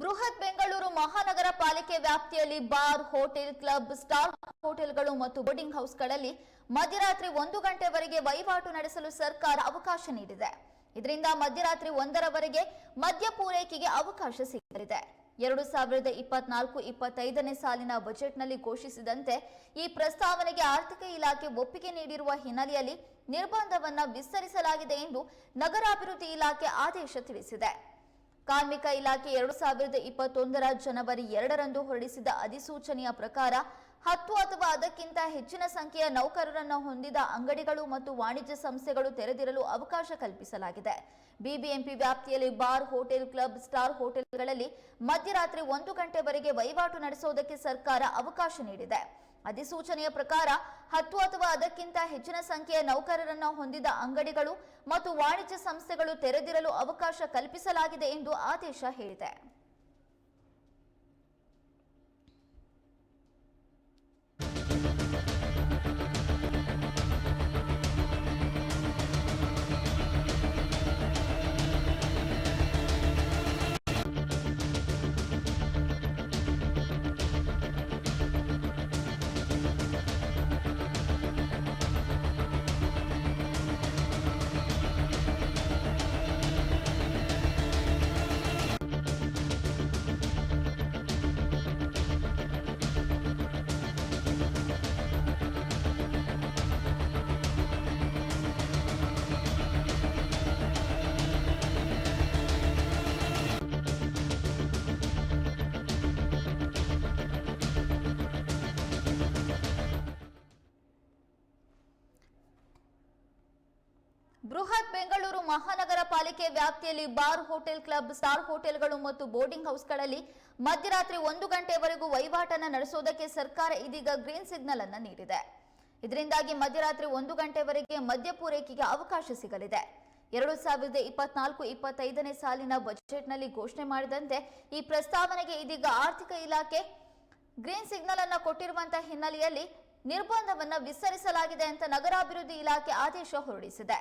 ಬೃಹತ್ ಬೆಂಗಳೂರು ಮಹಾನಗರ ಪಾಲಿಕೆ ವ್ಯಾಪ್ತಿಯಲ್ಲಿ ಬಾರ್, ಹೋಟೆಲ್, ಕ್ಲಬ್ ಸ್ಟಾರ್ ಹೋಟೆಲ್ಗಳು ಮತ್ತು ಬೋರ್ಡಿಂಗ್ ಹೌಸ್ಗಳಲ್ಲಿ ಮಧ್ಯರಾತ್ರಿ ಒಂದು ಗಂಟೆವರೆಗೆ ವಹಿವಾಟು ನಡೆಸಲು ಸರ್ಕಾರ ಅವಕಾಶ ನೀಡಿದೆ. ಇದರಿಂದ ಮಧ್ಯರಾತ್ರಿ ಒಂದರವರೆಗೆ ಮದ್ಯ ಪೂರೈಕೆಗೆ ಅವಕಾಶ ಸಿಗಲಿದೆ. ಎರಡು ಸಾವಿರದ ಇಪ್ಪತ್ನಾಲ್ಕು ಇಪ್ಪತ್ತೈದನೇ ಸಾಲಿನ ಬಜೆಟ್ನಲ್ಲಿ ಘೋಷಿಸಿದಂತೆ ಈ ಪ್ರಸ್ತಾವನೆಗೆ ಆರ್ಥಿಕ ಇಲಾಖೆ ಒಪ್ಪಿಗೆ ನೀಡಿರುವ ಹಿನ್ನೆಲೆಯಲ್ಲಿ ನಿರ್ಬಂಧವನ್ನು ವಿಸ್ತರಿಸಲಾಗಿದೆ ಎಂದು ನಗರಾಭಿವೃದ್ಧಿ ಇಲಾಖೆ ಆದೇಶ ತಿಳಿಸಿದೆ. ಕಾರ್ಮಿಕ ಇಲಾಖೆ ಎರಡು ಸಾವಿರದ ಇಪ್ಪತ್ತೊಂದರ ಜನವರಿ ಎರಡರಂದು ಹೊರಡಿಸಿದ ಅಧಿಸೂಚನೆಯ ಪ್ರಕಾರ ಹತ್ತು ಅಥವಾ ಅದಕ್ಕಿಂತ ಹೆಚ್ಚಿನ ಸಂಖ್ಯೆಯ ನೌಕರರನ್ನು ಹೊಂದಿದ ಅಂಗಡಿಗಳು ಮತ್ತು ವಾಣಿಜ್ಯ ಸಂಸ್ಥೆಗಳು ತೆರೆದಿರಲು ಅವಕಾಶ ಕಲ್ಪಿಸಲಾಗಿದೆ. ಬಿಬಿಎಂಪಿ ವ್ಯಾಪ್ತಿಯಲ್ಲಿ ಬಾರ್ ಹೋಟೆಲ್ ಕ್ಲಬ್, ಸ್ಟಾರ್ ಹೋಟೆಲ್ಗಳಲ್ಲಿ ಮಧ್ಯರಾತ್ರಿ ಒಂದು ಗಂಟೆವರೆಗೆ ವಹಿವಾಟು ನಡೆಸುವುದಕ್ಕೆ ಸರ್ಕಾರ ಅವಕಾಶ ನೀಡಿದೆ. ಅಧಿಸೂಚನೆಯ ಪ್ರಕಾರ ಹತ್ತು ಅಥವಾ ಅದಕ್ಕಿಂತ ಹೆಚ್ಚಿನ ಸಂಖ್ಯೆಯ ನೌಕರರನ್ನು ಹೊಂದಿದ ಅಂಗಡಿಗಳು ಮತ್ತು ವಾಣಿಜ್ಯ ಸಂಸ್ಥೆಗಳು ತೆರೆದಿರಲು ಅವಕಾಶ ಕಲ್ಪಿಸಲಾಗಿದೆ ಎಂದು ಆದೇಶ ಹೇಳಿದೆ. ಬೃಹತ್ ಬೆಂಗಳೂರು ಮಹಾನಗರ ಪಾಲಿಕೆ ವ್ಯಾಪ್ತಿಯಲ್ಲಿ ಬಾರ್ ಹೋಟೆಲ್ ಕ್ಲಬ್, ಸ್ಟಾರ್ ಹೋಟೆಲ್ಗಳು ಮತ್ತು ಬೋರ್ಡಿಂಗ್ ಹೌಸ್ಗಳಲ್ಲಿ ಮಧ್ಯರಾತ್ರಿ ಒಂದು ಗಂಟೆವರೆಗೂ ವಹಿವಾಟನ್ನು ನಡೆಸುವುದಕ್ಕೆ ಸರ್ಕಾರ ಇದೀಗ ಗ್ರೀನ್ ಸಿಗ್ನಲ್ ಅನ್ನು ನೀಡಿದೆ. ಇದರಿಂದಾಗಿ ಮಧ್ಯರಾತ್ರಿ ಒಂದು ಗಂಟೆವರೆಗೆ ಮದ್ಯ ಪೂರೈಕೆಗೆ ಅವಕಾಶ ಸಿಗಲಿದೆ. ಎರಡು ಸಾವಿರದ ಇಪ್ಪತ್ನಾಲ್ಕು ಇಪ್ಪತ್ತೈದನೇ ಸಾಲಿನ ಬಜೆಟ್ನಲ್ಲಿ ಘೋಷಣೆ ಮಾಡಿದಂತೆ ಈ ಪ್ರಸ್ತಾವನೆಗೆ ಇದೀಗ ಆರ್ಥಿಕ ಇಲಾಖೆ ಗ್ರೀನ್ ಸಿಗ್ನಲ್ ಅನ್ನು ಕೊಟ್ಟಿರುವಂತಹ ಹಿನ್ನೆಲೆಯಲ್ಲಿ ನಿರ್ಬಂಧವನ್ನು ವಿಸ್ತರಿಸಲಾಗಿದೆ ಅಂತ ನಗರಾಭಿವೃದ್ಧಿ ಇಲಾಖೆ ಆದೇಶ ಹೊರಡಿಸಿದೆ.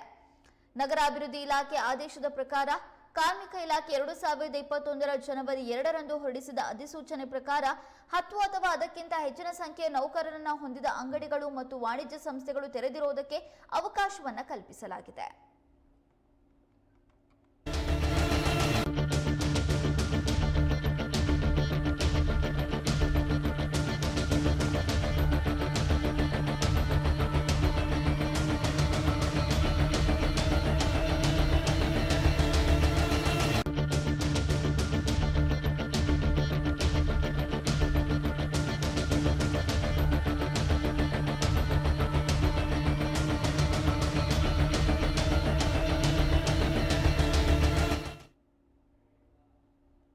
ನಗರಾಭಿವೃದ್ಧಿ ಇಲಾಖೆ ಆದೇಶದ ಪ್ರಕಾರ ಕಾರ್ಮಿಕ ಇಲಾಖೆ ಎರಡು ಸಾವಿರದ ಇಪ್ಪತ್ತೊಂದರ ಜನವರಿ ಎರಡರಂದು ಹೊರಡಿಸಿದ ಅಧಿಸೂಚನೆ ಪ್ರಕಾರ ಹತ್ತು ಅಥವಾ ಅದಕ್ಕಿಂತ ಹೆಚ್ಚಿನ ಸಂಖ್ಯೆಯ ನೌಕರರನ್ನು ಹೊಂದಿದ ಅಂಗಡಿಗಳು ಮತ್ತು ವಾಣಿಜ್ಯ ಸಂಸ್ಥೆಗಳು ತೆರೆದಿರುವುದಕ್ಕೆ ಅವಕಾಶವನ್ನು ಕಲ್ಪಿಸಲಾಗಿದೆ.